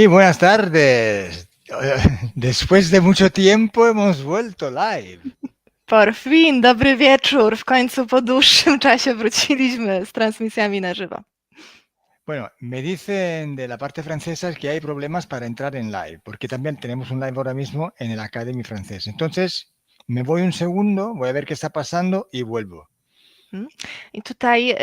Y buenas tardes. Después de mucho tiempo hemos vuelto live. Por fin, dobry wieczór. W końcu po dłuższym czasie wróciliśmy z transmisjami na żywo. Bueno, me dicen de la parte francesa que hay problemas para entrar en live, porque también tenemos un live ahora mismo en el Academy francés. Entonces, me voy un segundo, voy a ver qué está pasando y vuelvo. I tutaj y,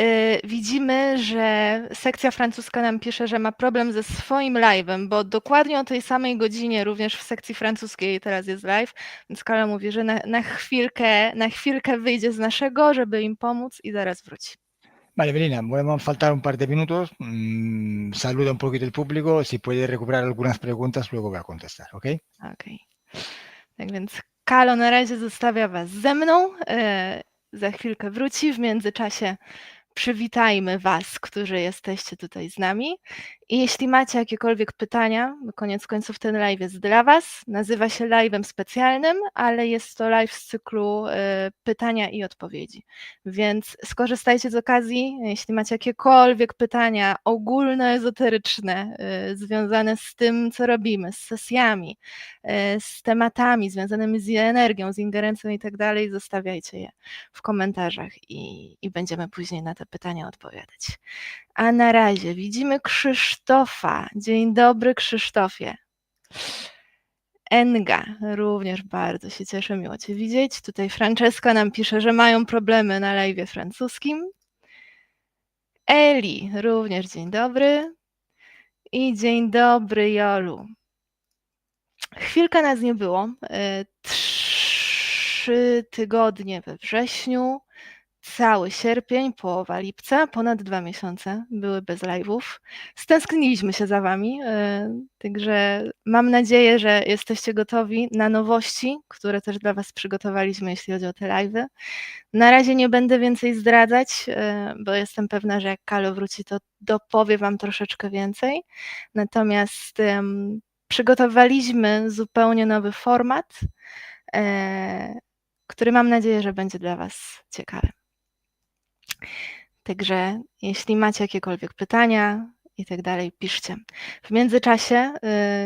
widzimy, że sekcja francuska nam pisze, że ma problem ze swoim live'em, bo dokładnie o tej samej godzinie również w sekcji francuskiej teraz jest live, więc Kala mówi, że na, na, chwilkę, na chwilkę wyjdzie z naszego, żeby im pomóc i zaraz wróci. Vale, Belina, a faltar un par de minutos. Mm, saluda un poquito el público. Si puede recuperar algunas preguntas, luego voy a contestar, ¿ok? Okej. Tak więc Kalo na razie zostawia Was ze mną. y, za chwilkę wróci. W międzyczasie przywitajmy Was, którzy jesteście tutaj z nami. I jeśli macie jakiekolwiek pytania, bo koniec końców ten live jest dla Was, nazywa się live'em specjalnym, ale jest to live z cyklu y, pytania i odpowiedzi. Więc skorzystajcie z okazji, jeśli macie jakiekolwiek pytania ogólnoezoteryczne, y, związane z tym, co robimy, z sesjami, y, z tematami związanymi z energią, z ingerencją i tak dalej, zostawiajcie je w komentarzach i, i będziemy później na te pytania odpowiadać. A na razie widzimy Krzysztofa. Dzień dobry, Krzysztofie. Enga, również bardzo się cieszę, miło Cię widzieć. Tutaj Franceska nam pisze, że mają problemy na live francuskim. Eli, również dzień dobry. I dzień dobry, Jolu. Chwilkę nas nie było. y, Trzy tygodnie we wrześniu, cały sierpień, połowa lipca, ponad dwa miesiące były bez live'ów. Stęskniliśmy się za Wami, y, także mam nadzieję, że jesteście gotowi na nowości, które też dla Was przygotowaliśmy, jeśli chodzi o te live'y. Na razie nie będę więcej zdradzać, y, bo jestem pewna, że jak Kalo wróci, to dopowie Wam troszeczkę więcej. Natomiast przygotowaliśmy zupełnie nowy format, e, który mam nadzieję, że będzie dla Was ciekawy. Także jeśli macie jakiekolwiek pytania i tak dalej, piszcie. W międzyczasie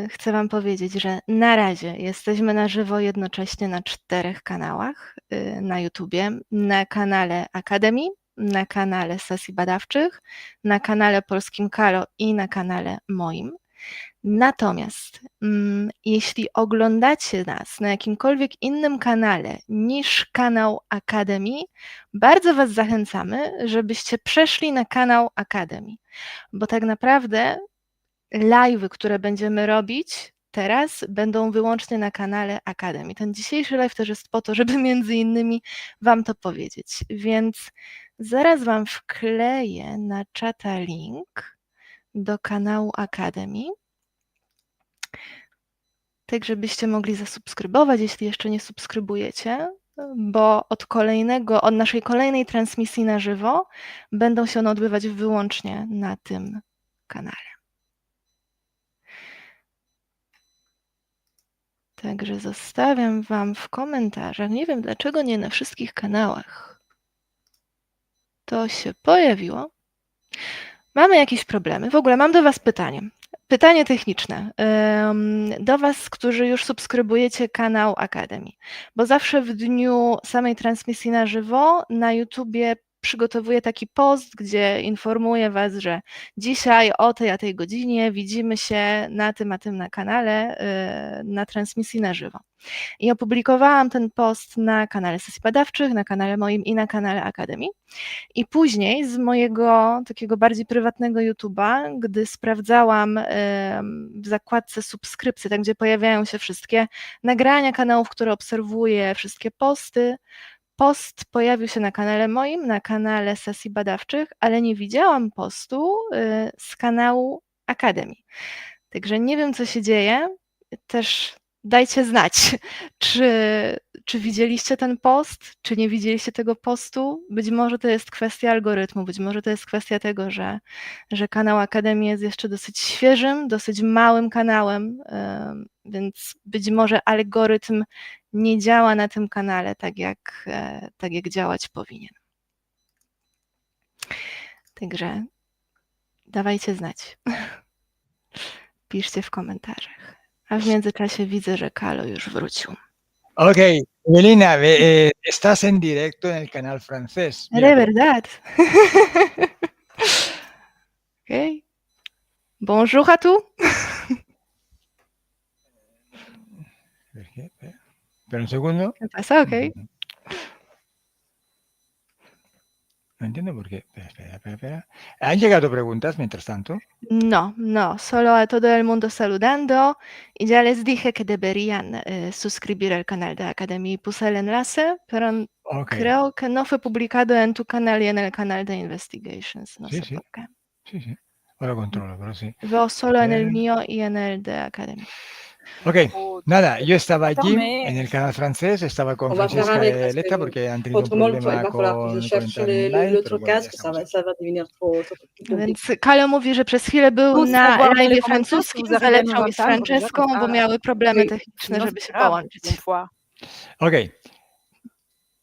y, chcę Wam powiedzieć, że na razie jesteśmy na żywo jednocześnie na czterech kanałach y, na YouTubie, na kanale Akademii, na kanale Sesji Badawczych, na kanale Polskim Kalo i na kanale moim. Natomiast mm, jeśli oglądacie nas na jakimkolwiek innym kanale niż kanał Akademii, bardzo Was zachęcamy, żebyście przeszli na kanał Akademii, bo tak naprawdę live'y, które będziemy robić teraz, będą wyłącznie na kanale Akademii. Ten dzisiejszy live też jest po to, żeby między innymi Wam to powiedzieć, więc zaraz Wam wkleję na czata link do kanału Akademii tak żebyście mogli zasubskrybować, jeśli jeszcze nie subskrybujecie, bo od kolejnego, od naszej kolejnej transmisji na żywo będą się one odbywać wyłącznie na tym kanale. Także zostawiam Wam w komentarzach. Nie wiem dlaczego nie na wszystkich kanałach. To się pojawiło. Mamy jakieś problemy. W ogóle mam do Was pytanie. Pytanie techniczne do Was, którzy już subskrybujecie kanał Akademii, bo zawsze w dniu samej transmisji na żywo na YouTubie przygotowuję taki post, gdzie informuję Was, że dzisiaj o tej a tej godzinie widzimy się na tym a tym na kanale yy, na transmisji na żywo. I opublikowałam ten post na kanale Sesji Badawczych, na kanale moim i na kanale Akademii. I później z mojego takiego bardziej prywatnego YouTube'a, gdy sprawdzałam em, w zakładce subskrypcje, tam gdzie pojawiają się wszystkie nagrania kanałów, które obserwuję, wszystkie posty, post pojawił się na kanale moim, na kanale Sesji Badawczych, ale nie widziałam postu y, z kanału Akademii. Także nie wiem, co się dzieje. Też dajcie znać, czy, czy widzieliście ten post, czy nie widzieliście tego postu. Być może to jest kwestia algorytmu, być może to jest kwestia tego, że, że kanał Akademii jest jeszcze dosyć świeżym, dosyć małym kanałem, em, więc być może algorytm nie działa na tym kanale tak, jak, e, tak jak działać powinien. Także dawajcie znać. piszcie w komentarzach. A w międzyczasie widzę, że Kalo już wrócił. Ok, Evelina, ve- eh, estás en directo en el canal francés. De verdad. ok. Bonjour à tous. Pero un segundo. ¿Qué pasa? Ok. No entiendo por qué. Espera, espera, espera. ¿Han llegado preguntas mientras tanto? No, no, solo a todo el mundo saludando. Y ya les dije que deberían eh, suscribir al canal de Academy. Puse el enlace, pero creo que no fue publicado en tu canal y en el canal de Investigations. No Sí, sé sí. por qué. Sí, sí. Ahora controlo, pero sí. Veo solo en el mío y en el de Academy. Ok, Faut- nada, yo estaba allí mais- en el canal francés, estaba con On va faire Francesca avec, y parce que Letta porque han tenido un Autrement, il problema va falloir que con, je con cherche entrar en le- el le- live, l'autre pero bueno, ya casque, ça estamos va, aquí. ça va devenir trop, trop compliqué. Więc Kalo mówi, że przez chwilę był Plus na savoir dans les live commentaires si francuskim vous z arrivez à nous Aleksą i z entendre, déjà, Franceską, comme bo ça, miały problemy oui. techniczne, sinon, żeby c'est się grave, połączyć. une fois. Ok,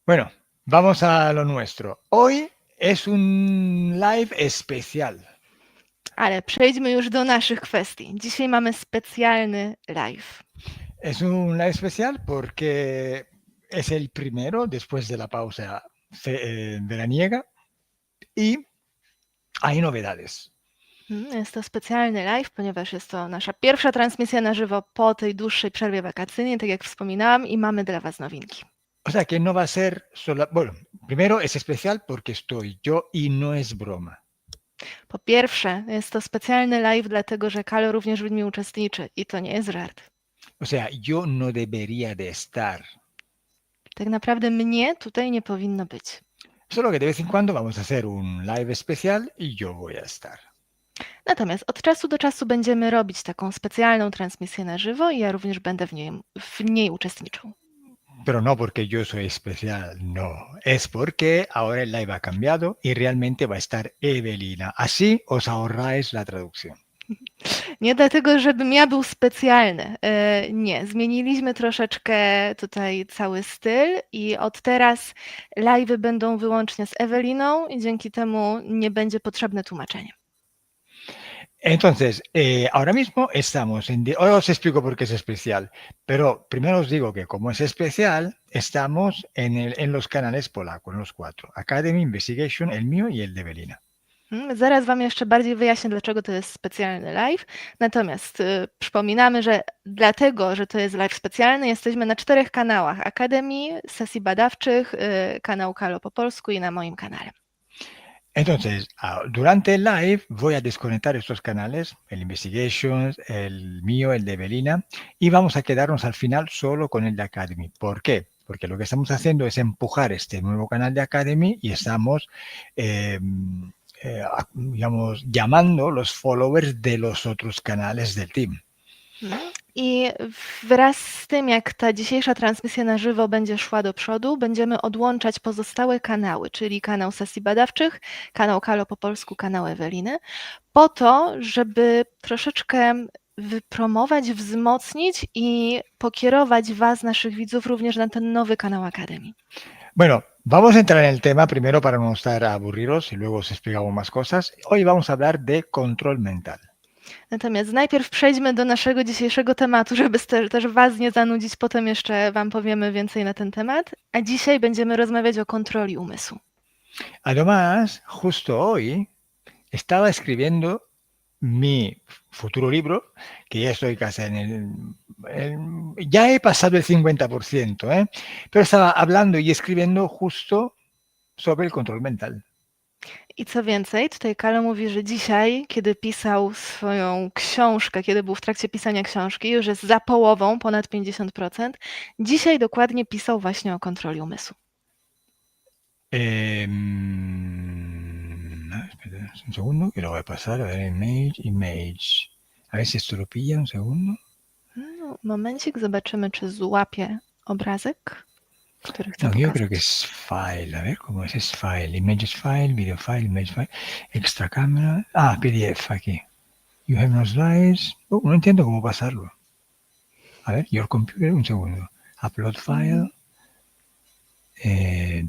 bueno, vamos a lo nuestro. Hoy es un live especial. Ale przejdźmy już do naszych kwestii. Dzisiaj mamy specjalny live. Es un live especial porque es el primero después de la pausa ce- eh, veraniega y hay novedades. Mm, Jest to specjalny live, ponieważ jest to nasza pierwsza transmisja na żywo po tej dłuższej przerwie wakacyjnej, tak jak wspominałam, i mamy dla Was nowinki. O sea que no va a ser solo... Bueno, primero es especial porque estoy yo y no es broma. Po pierwsze, jest to specjalny live, dlatego że Kalo również w nim uczestniczy i to nie jest żart. O sea, yo no debería de estar. Tak naprawdę mnie tutaj nie powinno być. Solo que de vez en cuando vamos a hacer un live especial y yo voy a estar. Natomiast od czasu do czasu będziemy robić taką specjalną transmisję na żywo i ja również będę w niej, w niej uczestniczył. Pero no porque yo soy especial, no. Es porque ahora el live ha cambiado y realmente va a estar Evelina. Así os ahorráis la traducción. Nie dlatego, żebym ja był specjalny. E, Nie, zmieniliśmy troszeczkę tutaj cały styl i od teraz live'y będą wyłącznie z Eweliną i dzięki temu nie będzie potrzebne tłumaczenie. Entonces, eh, ahora mismo estamos en... Ahora os explico por qué es especial, pero primero os digo que como es especial, estamos en, el- en los canales polacos, en los cuatro. Academy, Investigation, el mío y el de Evelina. Mm, Zaraz Wam jeszcze bardziej wyjaśnię, dlaczego to jest specjalny live. Natomiast y, przypominamy, że dlatego, że to jest live specjalny, jesteśmy na czterech kanałach Akademii, sesji badawczych, y, kanał Kalo po polsku i na moim kanale. Entonces, ah, durante el live voy a desconectar estos canales, el Investigations, el mío, el de Evelina, y vamos a quedarnos al final solo con el de Academy. ¿Por qué? Porque lo que estamos haciendo es empujar este nuevo canal de Academy y estamos, eh, eh, digamos, llamando los followers de los otros canales del team. I wraz z tym, jak ta dzisiejsza transmisja na żywo będzie szła do przodu, będziemy odłączać pozostałe kanały, czyli kanał sesji badawczych, kanał Kalo po polsku, kanał Eweliny, po to, żeby troszeczkę wypromować, wzmocnić i pokierować Was, naszych widzów, również na ten nowy kanał Akademii. Bueno, vamos a entrar en el tema primero para no estar aburridos y luego os explicamos más cosas. Hoy vamos a hablar de control mental. Natomiast najpierw przejdźmy do naszego dzisiejszego tematu, żeby też Was nie zanudzić, potem jeszcze Wam powiemy więcej na ten temat. A dzisiaj będziemy rozmawiać o kontroli umysłu. Además, justo hoy estaba escribiendo mi futuro libro, que ya estoy casi en el... ya he pasado el 50%, ¿eh? pero estaba hablando y escribiendo justo sobre el control mental. I co więcej, tutaj Kalo mówi, że dzisiaj, kiedy pisał swoją książkę, kiedy był w trakcie pisania książki, już jest za połową, ponad 50%, dzisiaj dokładnie pisał właśnie o kontroli umysłu. Espera un segundo, que lo voy a pasar. A ver, image, image. A ver si esto lo pilla, un segundo. No, momencik, zobaczymy, czy złapie obrazek, No, yo creo que es file. A ver, ¿cómo es? Es file. Images file, video file, image file. Extra cámara. Ah, PDF aquí. You have no slides. Oh, no entiendo cómo pasarlo. A ver, your computer, un segundo. Upload file. Eh,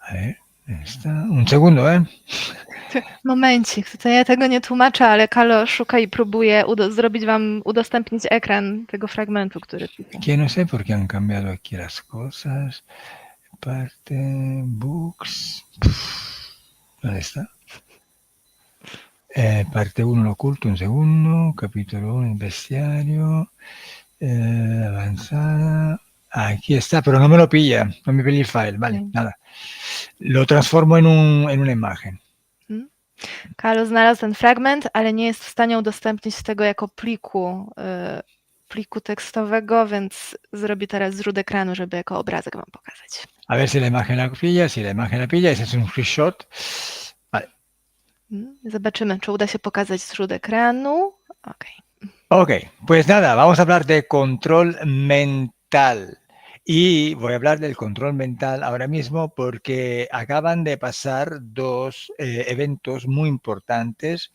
a ver, Está. Un segundo, ¿eh? Momencik, tutaj ja tego nie tłumaczę, ale Kalo szuka i próbuje udo- zrobić wam, udostępnić ekran tego fragmentu, który pisał. Que no sé por qué han cambiado aquí las cosas. Parte, books. ¿Dónde está? Eh, parte 1, lo oculto, un segundo. Capítulo 1, el bestiario. Eh, avanzada. Aquí está, pero no me lo pilla. No me pilla el file. Vale, Sí. nada. Lo transformo en, un, en una imagen. Kalo znalazł ten fragment, ale nie jest w stanie udostępnić tego jako pliku, y, pliku tekstowego, więc zrobi teraz zrzut ekranu, żeby jako obrazek wam pokazać. A ver si la imagen la pilla. Si la imagen la pilla, ese es un screenshot. Vale. Mm, Zobaczymy, czy uda się pokazać zrzut ekranu. Okej. Ok, pues nada, vamos a hablar de control mental. Y voy a hablar del control mental ahora mismo porque acaban de pasar dos eh, eventos muy importantes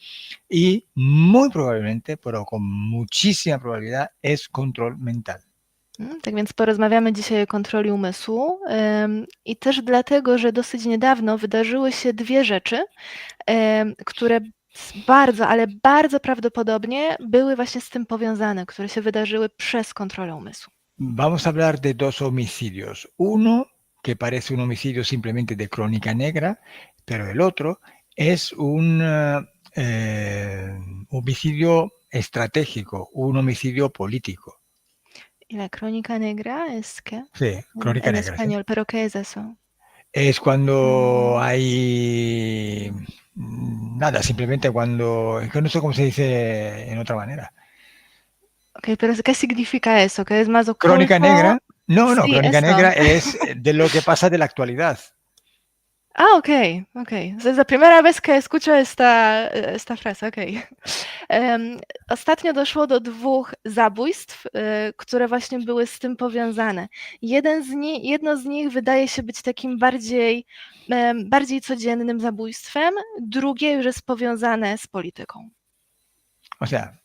y muy probablemente, pero con muchísima probabilidad, es control mental. Mm, Tak więc porozmawiamy dzisiaj o kontroli umysłu i też dlatego, że dosyć niedawno wydarzyły się dwie rzeczy, które bardzo, ale bardzo prawdopodobnie były właśnie z tym powiązane, które się wydarzyły przez kontrolę umysłu. Vamos a hablar de dos homicidios. Uno que parece un homicidio simplemente de crónica negra, pero el otro es un eh, eh, homicidio estratégico, un homicidio político. Y la crónica negra es que Sí, en, crónica en negra. sí. español, pero ¿qué es eso? Es cuando Mm. hay mm, nada, simplemente cuando, es que no sé cómo se dice en otra manera. Ok, pero ¿qué significa eso? ¿Que es más Crónica oculto? negra. No, no, Sí, crónica eso. negra es de lo que pasa de la actualidad. Ah, ok, ok. Es la primera vez que escucho esta, esta frase, ok. Em, Ostatnio doszło do dwóch zabójstw, e, które właśnie były z tym powiązane. Jeden z ni- jedno z nich wydaje się być takim bardziej, em, bardziej codziennym zabójstwem, drugie już jest powiązane z polityką. O sea,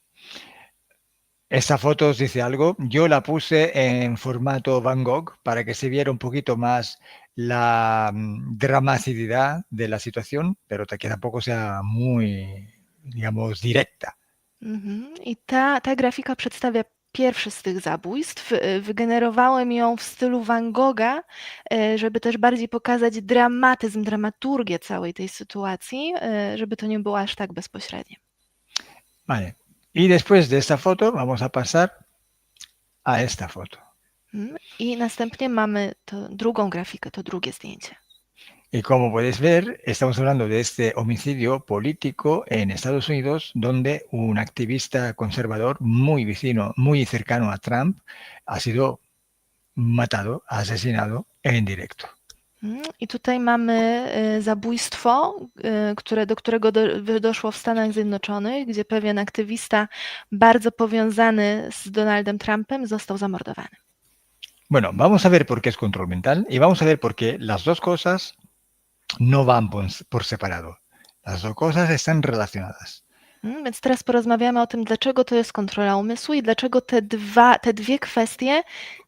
esta foto os dice algo. Yo la puse en formato Van Gogh para que se viera un poquito más la mm, dramaticidad de la situación, pero que tampoco sea muy, digamos, directa. Mhm. I ta, ta grafika przedstawia pierwszy z tych zabójstw. Y, Wygenerowałem ją w stylu Van Gogha, y, żeby też bardziej pokazać dramatyzm, dramaturgię całej tej sytuacji, y, żeby to nie było aż tak bezpośrednie. Vale. Y después de esta foto vamos a pasar a esta foto. I następnie mamy to drugą grafikę, to drugie zdjęcie. Y como puedes ver, estamos hablando de este homicidio político en Estados Unidos, donde un activista conservador muy vecino, muy cercano a Trump, ha sido matado, asesinado en directo. Mhm. I tutaj mamy y, zabójstwo, y, które, do którego do, doszło w Stanach Zjednoczonych, gdzie pewien aktywista bardzo powiązany z Donaldem Trumpem został zamordowany. Bueno, vamos a ver por qué es control mental y vamos a ver por qué las dos cosas no van por separado. Las dos cosas están relacionadas. Mm, Więc teraz porozmawiamy o tym, dlaczego to jest kontrola umysłu i dlaczego te, dwa, te dwie kwestie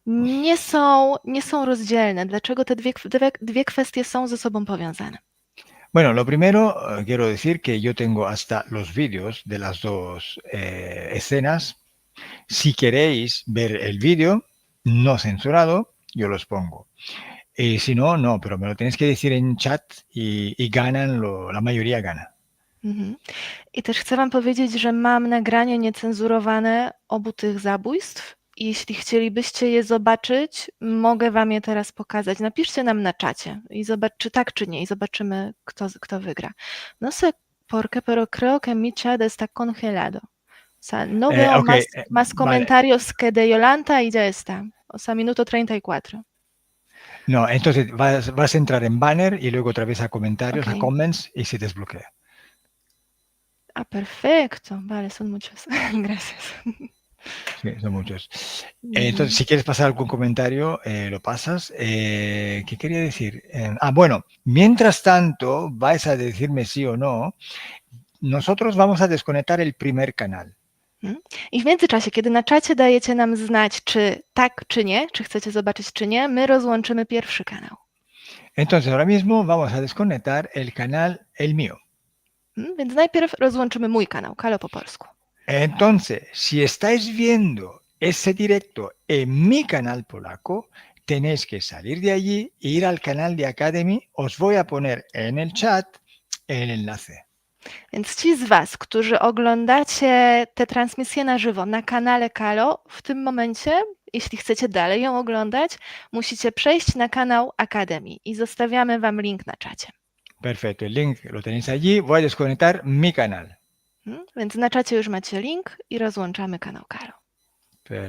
nie są, nie są rozdzielne, dlaczego te dwie, dwie, dwie kwestie są ze sobą powiązane. Bueno, lo primero, eh, quiero decir que yo tengo hasta los vídeos de las dos eh, escenas. Si queréis ver el vídeo no censurado, yo los pongo. Y si no, no, pero me lo tenéis que decir en chat y, y ganan, lo- la mayoría gana. Mhm. I też chcę Wam powiedzieć, że mam nagranie niecenzurowane obu tych zabójstw. Jeśli chcielibyście je zobaczyć, mogę Wam je teraz pokazać. Napiszcie nam na czacie i zobacz, czy tak, czy nie, i zobaczymy, kto, kto wygra. No sé porque, pero creo que mi chat está congelado. O sea, no Eh, veo ok, más, eh, más vale. comentarios que de Yolanta y ya está. O sea, minuto 34. No, entonces vas, vas a entrar en banner y luego otra vez a comentarios, Ok. a comments y se desbloquea. Ah, perfecto. Vale, son muchos. Gracias. Sí, son muchos. Entonces, si quieres pasar algún comentario, eh, lo pasas. Eh, ¿Qué quería decir? Eh, ah, bueno, mientras tanto, vais a decirme sí o no. Nosotros vamos a desconectar el primer canal. I w międzyczasie, kiedy na czacie dajecie nam znać, czy tak, czy nie, czy chcecie zobaczyć, czy nie, my rozłączymy pierwszy kanał. Entonces ahora mismo vamos a desconectar el canal, el mío. Mm, Więc najpierw rozłączymy mój kanał, Kalo po polsku. Entonces, si estáis viendo ese directo en mi canal polaco, tenéis que salir de allí e ir al canal de Academy. Os voy a poner en el chat el enlace. Więc ci z Was, którzy oglądacie tę transmisję na żywo na kanale Kalo, w tym momencie, jeśli chcecie dalej ją oglądać, musicie przejść na kanał Akademii i zostawiamy Wam link na czacie. Perfecto, el link lo tenéis allí. Voy a desconectar mi canal. Więc na czacie już macie link i rozłączamy kanał Kalo. Perfecto.